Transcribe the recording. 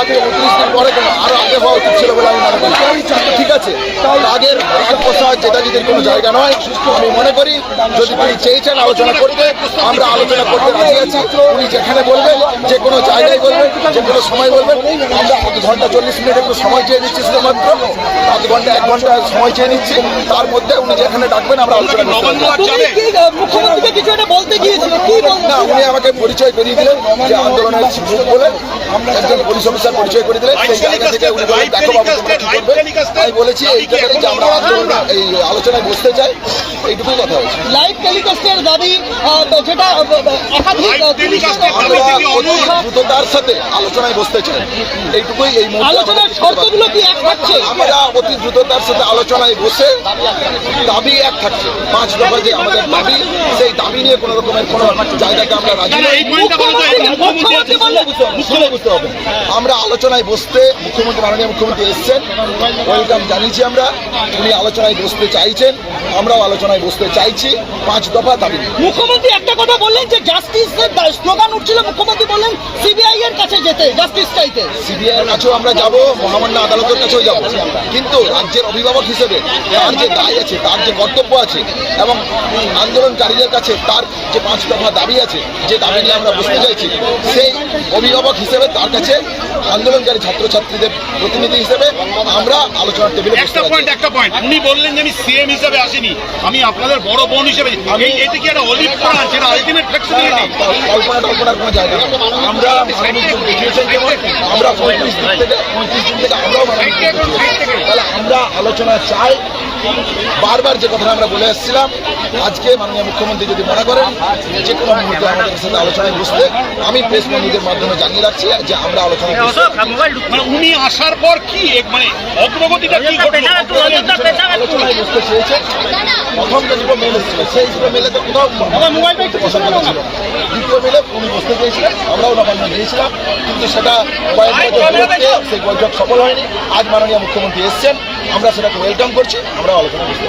আগে উনত্রিশ দিন পরে কেন আরও আগে হওয়া উচিত ছিল বলে আমি মনে করি। ঠিক আছে। রাগের রাগ প্রসাদ যেটা যদি কোনো জায়গা নয় আমি মনে করি। যদি তিনি চেয়েছেন আলোচনা করতে আমরা আলোচনা করতে রাজি আছি। উনি যেখানে বলবেন যে কোনো জায়গায় বলবেন যে কোনো সময় বলবেন আমরা আধ ঘণ্টা চল্লিশ মিনিট একটু সময় চেয়ে নিচ্ছি শুধুমাত্র। আধ ঘণ্টা এক ঘণ্টা সময় চেয়ে নিচ্ছি। তার মধ্যে উনি যেখানে ডাকবেন আমরা আলোচনা বলতে গিয়েছিলে? কি বলতে না উনি আমাকে পরিচয় করিয়ে দিলেন যে আন্দোলনের শিক্ষক বলে একজন পুলিশ অফিসার পরিচয় করে দিলেন সেই জায়গা থেকে উনি বললেন দেখো বাবু তোমরা কি করবে আমি বলেছি এইটাকে যে আমরা এই আলোচনায় বসতে চাই এইটুকুই কথা হয়েছে। লাইভ টেলিকাস্টের দাবি যেটা দ্রুততার সাথে আলোচনায় বসতে চাই। এইটুকুই এই আলোচনার শর্তগুলো কি এক থাকছে? আমরা অতি দ্রুততার সাথে আলোচনায় বসে দাবি এক থাকছে। পাঁচ দফা যে আমাদের দাবি সেই দাবি নিয়ে কোনো রকমের কোনো জায়গাকে আমরা রাজি নই। আমরা আলোচনায় বসতে মুখ্যমন্ত্রী মাননীয় মুখ্যমন্ত্রী এসছেন। ওয়েলকাম জানিয়েছি আমরা। উনি আলোচনায় বসতে চাইছেন। আমরাও আলোচনায় বসতে চাইছি। পাঁচ দফা দাবি মুখ্যমন্ত্রী একটা কথা বললেন যে জাস্টিস স্লোগান উঠছিল মুখ্যমন্ত্রী বললেন সিবিআই এর কাছে যেতে জাস্টিস চাইতে। সিবিআই এর কাছেও আমরা যাব মহামান্য আদালতের কাছেও যাব। কিন্তু রাজ্যের অভিভাবক হিসেবে তার যে দায় আছে তার যে কর্তব্য আছে এবং আন্দোলনকারীদের কাছে তার যে পাঁচ দফা দাবি আছে যে দাবি নিয়ে আমরা বসতে চাইছি সেই অভিভাবক হিসেবে তার কাছে আন্দোলনকারী ছাত্রছাত্রীদের প্রতিনিধি হিসেবে আমরা আলোচনার টেবিলে একটা পয়েন্ট একটা পয়েন্ট উনি বললেন যে আমি সিএম হিসেবে আসিনি আমি আপনাদের বড় বোন হিসেবে আমি এটা কি একটা অলিভ প্রাণ যেটা আলটিমেট ফ্লেক্সিবিলিটি কল্পনা টল্পনার কোনো জায়গা। আমরা আমরা পঁয়ত্রিশ দিন থেকে পঁয়ত্রিশ দিন থেকে আমরাও মানুষজন দেখিয়েছি। তাহলে আমরা আলোচনা চাই। বারবার যে কথা আমরা বলে এসেছিলাম আজকে মাননীয় মুখ্যমন্ত্রী যদি মনে করেন যে কোনো মুহূর্তে আমাদের সাথে আলোচনায় বসতে আমি প্রেস নিজের মাধ্যমে জানিয়ে রাখছি যে আমরা আলোচনা মানে উনি আসার পর কি মানে অগ্রগতিটা কি আলোচনায় বসতে চেয়েছে। প্রথম যে দুটো মেল এসেছিল সেই দুটো মেলে তো কোথাও একটু পছন্দ ছিল দ্বিতীয় মেলে উনি বসতে চেয়েছিলেন আমরাও নবান্ন দিয়েছিলাম কিন্তু সেটা কয়েক বছর সেই বৈঠক সফল হয়নি। আজ মাননীয় মুখ্যমন্ত্রী এসছেন। আমরা সেটাকে ওয়েলকাম করছি আমরা আলোচনা করতে